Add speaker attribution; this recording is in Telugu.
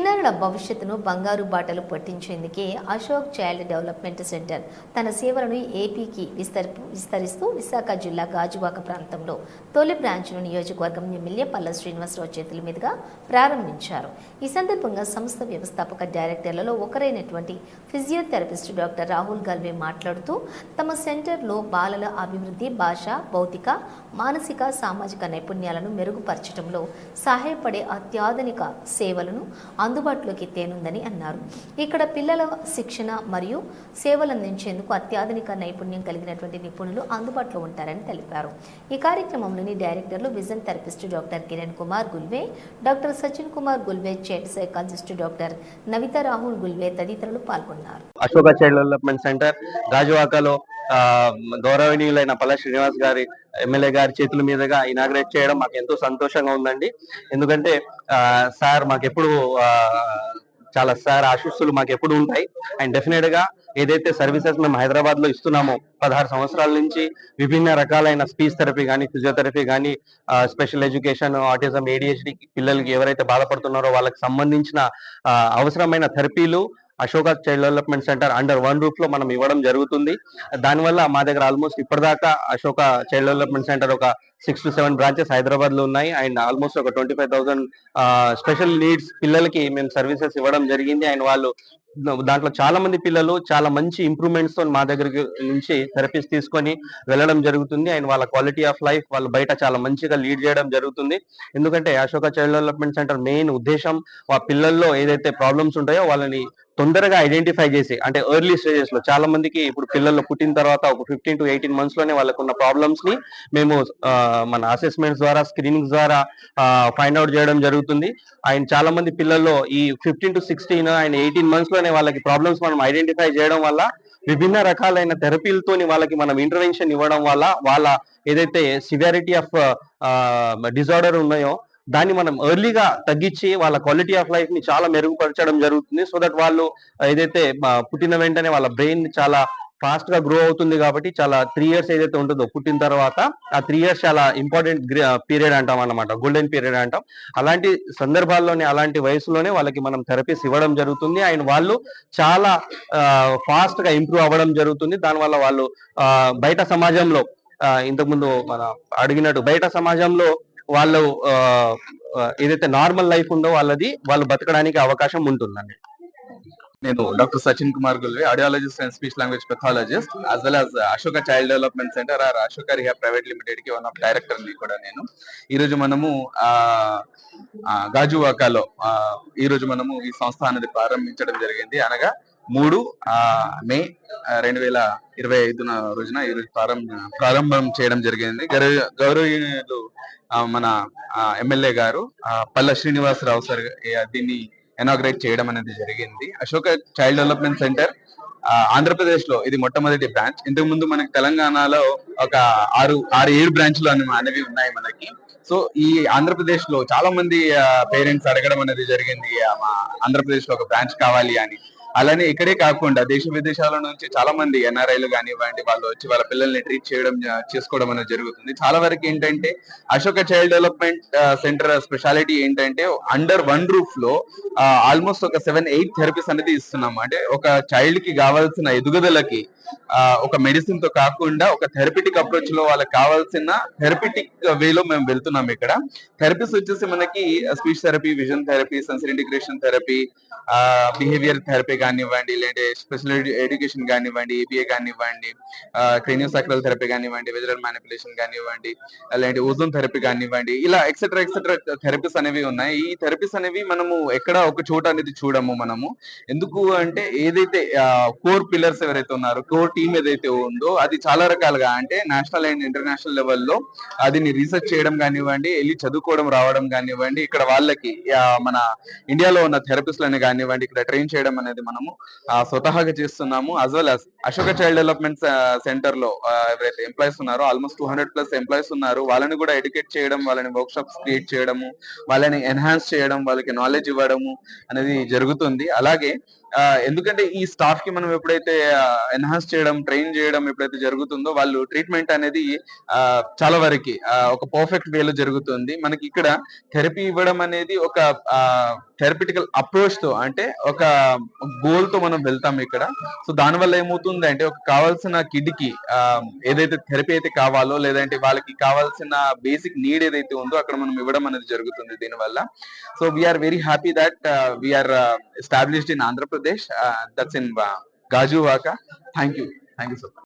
Speaker 1: చిన్నారుల భవిష్యత్తును బంగారు బాటలు పట్టించేందుకే అశోక్ చైల్డ్ డెవలప్మెంట్ సెంటర్ తన సేవలను ఏపీకి విస్తరి విస్తరిస్తూ విశాఖ జిల్లా గాజువాక ప్రాంతంలో తొలి బ్రాంచ్ను నియోజకవర్గం ఎమ్మెల్యే పల్ల శ్రీనివాసరావు చేతుల మీదుగా ప్రారంభించారు. ఈ సందర్భంగా సంస్థ వ్యవస్థాపక డైరెక్టర్లలో ఒకరైనటువంటి ఫిజియోథెరపిస్ట్ డాక్టర్ రాహుల్ గల్వే మాట్లాడుతూ తమ సెంటర్లో బాలల అభివృద్ధి భాష భౌతిక మానసిక సామాజిక నైపుణ్యాలను మెరుగుపరచడంలో సహాయపడే అత్యాధునిక సేవలను అందుబాటులోకి తేనుందని అన్నారు. ఇక్కడ పిల్లల శిక్షణ మరియు సేవలు అందించేందుకు అత్యాధునిక నైపుణ్యం కలిగినటువంటి నిపుణులు అందుబాటులో ఉంటారని తెలిపారు. ఈ కార్యక్రమంలోని డైరెక్టర్లు vision therapist doctor Kiran Kumar Gulve doctor Sachin Kumar Gulve child psychologist doctor Navitha Rahul Gulve తదితరులు పాల్గొన్నారు.
Speaker 2: అశోక చైల్డ్ డెవలప్మెంట్ సెంటర్ గాజువాకలో గౌరవనీయులైన పల్ల శ్రీనివాస్ గారి ఎమ్మెల్యే గారి చేతుల మీదుగా ఇనాగ్రేట్ చేయడం మాకు ఎంతో సంతోషంగా ఉందండి. ఎందుకంటే సార్ మాకెప్పుడు చాలా సార్ ఆశీస్సులు మాకు ఎప్పుడు ఉంటాయి. అండ్ డెఫినెట్గా ఏదైతే సర్వీసెస్ మేము హైదరాబాద్లో ఇస్తున్నామో పదహారు సంవత్సరాల నుంచి విభిన్న రకాలైన స్పీచ్ థెరపీ కానీ ఫిజియోథెరపీ కానీ స్పెషల్ ఎడ్యుకేషన్ ఆటిజం ఏడిహెచ్డి పిల్లలకి ఎవరైతే బాధపడుతున్నారో వాళ్ళకి సంబంధించిన అవసరమైన థెరపీలు Ashoka child development centre under one రూఫ్లో మనం ఇవ్వడం జరుగుతుంది. దానివల్ల మా దగ్గర ఆల్మోస్ట్ ఇప్పటిదాకా అశోక చైల్డ్ డెవలప్మెంట్ సెంటర్ ఒక సిక్స్ టు సెవెన్ బ్రాంచెస్ హైదరాబాద్లో ఉన్నాయి. అండ్ ఆల్మోస్ట్ ఒక twenty five thousand special needs పిల్లలకి మేము సర్వీసెస్ ఇవ్వడం జరిగింది. అండ్ వాళ్ళు దాంట్లో చాలా మంది పిల్లలు చాలా మంచి ఇంప్రూవ్మెంట్స్తో మా దగ్గరికి నుంచి థెరపీస్ తీసుకొని వెళ్ళడం జరుగుతుంది. అండ్ వాళ్ళ క్వాలిటీ ఆఫ్ లైఫ్ వాళ్ళు బయట చాలా మంచిగా లీడ్ చేయడం జరుగుతుంది. ఎందుకంటే Ashoka child development centre main ఉద్దేశం ఆ పిల్లల్లో ఏదైతే ప్రాబ్లమ్స్ ఉంటాయో వాళ్ళని తొందరగా ఐడెంటిఫై చేసి అంటే ఎర్లీ స్టేజెస్లో చాలా మందికి ఇప్పుడు పిల్లలు పుట్టిన తర్వాత ఒక ఫిఫ్టీన్ టు ఎయిటీన్ మంత్స్లోనే వాళ్ళకు ఉన్న ప్రాబ్లమ్స్ని మేము మన అసెస్మెంట్స్ ద్వారా స్క్రీనింగ్స్ ద్వారా ఫైండ్ అవుట్ చేయడం జరుగుతుంది. అండ్ చాలా మంది పిల్లల్లో ఈ fifteen to sixteen and eighteen మంత్స్లోనే వాళ్ళకి ప్రాబ్లమ్స్ మనం ఐడెంటిఫై చేయడం వల్ల విభిన్న రకాలైన థెరపీలతో వాళ్ళకి మనం ఇంటర్వెన్షన్ ఇవ్వడం వల్ల వాళ్ళ ఏదైతే సివియారిటీ ఆఫ్ డిజార్డర్ ఉన్నాయో దాన్ని మనం ఎర్లీగా తగ్గించి వాళ్ళ క్వాలిటీ ఆఫ్ లైఫ్ని చాలా మెరుగుపరచడం జరుగుతుంది. సో దట్ వాళ్ళు ఏదైతే పుట్టిన వెంటనే వాళ్ళ బ్రెయిన్ చాలా ఫాస్ట్గా గ్రో అవుతుంది కాబట్టి చాలా త్రీ ఇయర్స్ ఏదైతే ఉంటుందో పుట్టిన తర్వాత ఆ త్రీ ఇయర్స్ చాలా ఇంపార్టెంట్ పీరియడ్ అంటాం అన్నమాట. గోల్డెన్ పీరియడ్ అంటాం. అలాంటి సందర్భాల్లోనే అలాంటి వయసులోనే వాళ్ళకి మనం థెరపీస్ ఇవ్వడం జరుగుతుంది. అండ్ వాళ్ళు చాలా ఫాస్ట్గా ఇంప్రూవ్ అవ్వడం జరుగుతుంది. దానివల్ల వాళ్ళు బయట సమాజంలో ఇంతకుముందు మన అడిగినట్టు బయట సమాజంలో వాళ్ళు ఆ, ఏదైతే నార్మల్ లైఫ్ ఉందో వాళ్ళది వాళ్ళు బతకడానికి అవకాశం ఉంటుందండి.
Speaker 3: నేను doctor Sachin Kumar Gulve audiologist and speech language pathologist as well as Ashoka child development centre or Ashoka rehab private లిమిటెడ్కి వన్ ఆఫ్ డైరెక్టర్ని కూడా నేను. ఈ రోజు మనము ఆ గాజువాకలో ఈ రోజు మనము ఈ సంస్థ అనేది ప్రారంభించడం జరిగింది. అనగా మూడు ఆ, మే రెండు వేల ఇరవై ఐదున రోజున ఈ రోజు ప్రారంభ ప్రారంభం చేయడం జరిగింది. గౌరవ గౌరవనీయులు మన ఎమ్మెల్యే గారు ఆ, పల్ల శ్రీనివాసరావు సార్ దీన్ని ఎనాగ్రేట్ చేయడం అనేది జరిగింది. అశోక చైల్డ్ డెవలప్మెంట్ సెంటర్ ఆంధ్రప్రదేశ్లో ఇది మొట్టమొదటి బ్రాంచ్. ఇంతకు ముందు మనకి తెలంగాణలో ఒక ఆరు ఆరు ఏడు బ్రాంచ్లు అనే అనేవి ఉన్నాయి మనకి. సో ఈ ఆంధ్రప్రదేశ్లో చాలా మంది పేరెంట్స్ అడగడం అనేది జరిగింది మా ఆంధ్రప్రదేశ్లో ఒక బ్రాంచ్ కావాలి అని. అలానే ఇక్కడే కాకుండా దేశ విదేశాల నుంచి చాలా మంది ఎన్ఆర్ఐలు కానివ్వండి వాళ్ళు వచ్చి వాళ్ళ పిల్లల్ని ట్రీట్ చేయడం చేసుకోవడం అనేది జరుగుతుంది. చాలా వరకు ఏంటంటే Ashoka child development centre speciality ఏంటంటే అండర్ వన్ రూఫ్లో ఆల్మోస్ట్ ఒక సెవెన్ ఎయిట్ థెరపీస్ అనేది ఇస్తున్నాం. అంటే ఒక చైల్డ్కి కావాల్సిన ఎదుగుదలకి ఒక మెడిసిన్తో కాకుండా ఒక థెరపిటిక్ అప్రోచ్లో వాళ్ళకి కావాల్సిన థెరపిటిక్ వేలో మేము వెళ్తున్నాం ఇక్కడ. థెరపీస్ వచ్చేసి మనకి speech therapy vision therapy sensor integration therapy behaviour therapy కానివ్వండి లేదంటే స్పెషల్ ఎడ్యుకేషన్ కానివ్వండి ఏబిఏ కానివ్వండి క్రేనియోసాక్రల్ థెరపీ కానివ్వండి వెజరల్ మ్యానిపులేషన్ కానివ్వండి లేదంటే ఓజోన్ థెరపీ కానివ్వండి ఇలా ఎక్సెట్రా ఎక్సెట్రా థెరపీస్ అనేవి ఉన్నాయి. ఈ థెరపీస్ అనేవి మనము ఎక్కడ ఒక చోట అనేది చూడము మనము. ఎందుకు అంటే ఏదైతే కోర్ పిల్లర్స్ ఎవరైతే ఉన్నారో కోర్ టీమ్ ఏదైతే ఉందో అది చాలా రకాలుగా అంటే నేషనల్ అండ్ ఇంటర్నేషనల్ లెవెల్లో అదిని రీసెర్చ్ చేయడం కానివ్వండి వెళ్ళి చదువుకోవడం రావడం కానివ్వండి ఇక్కడ వాళ్ళకి మన ఇండియాలో ఉన్న థెరపిస్ట్లని కానివ్వండి ఇక్కడ ట్రైన్ చేయడం అనేది మనము స్వతహాగా చేస్తున్నాము as well as Ashoka child development సెంటర్లో ఎవరైతే ఎంప్లాయీస్ ఉన్నారో almost two hundred plus employees ఉన్నారు. వాళ్ళని కూడా ఎడ్యుకేట్ చేయడం వాళ్ళని వర్క్ షాప్స్ క్రియేట్ చేయడము వాళ్ళని ఎన్హాన్స్ చేయడం వాళ్ళకి నాలెడ్జ్ ఇవ్వడము అనేది జరుగుతుంది. అలాగే ఎందుకంటే ఈ స్టాఫ్కి మనం ఎప్పుడైతే ఎన్హాన్స్ చేయడం ట్రైన్ చేయడం ఎప్పుడైతే జరుగుతుందో వాళ్ళు ట్రీట్మెంట్ అనేది ఆ, చాలా వరకు ఒక పర్ఫెక్ట్ వేలో జరుగుతుంది. మనకి ఇక్కడ థెరపీ ఇవ్వడం అనేది ఒక థెరపిటికల్ అప్రోచ్తో అంటే ఒక గోల్తో మనం వెళ్తాం ఇక్కడ. సో దాని వల్ల ఏమవుతుంది అంటే ఒక కావాల్సిన కిడ్కి ఏదైతే థెరపీ అయితే కావాలో లేదంటే వాళ్ళకి కావాల్సిన బేసిక్ నీడ్ ఏదైతే ఉందో అక్కడ మనం ఇవ్వడం అనేది జరుగుతుంది దీనివల్ల. So we are very happy that we are established in Andhra Pradesh that's in Gajuwaka thank you thank you so much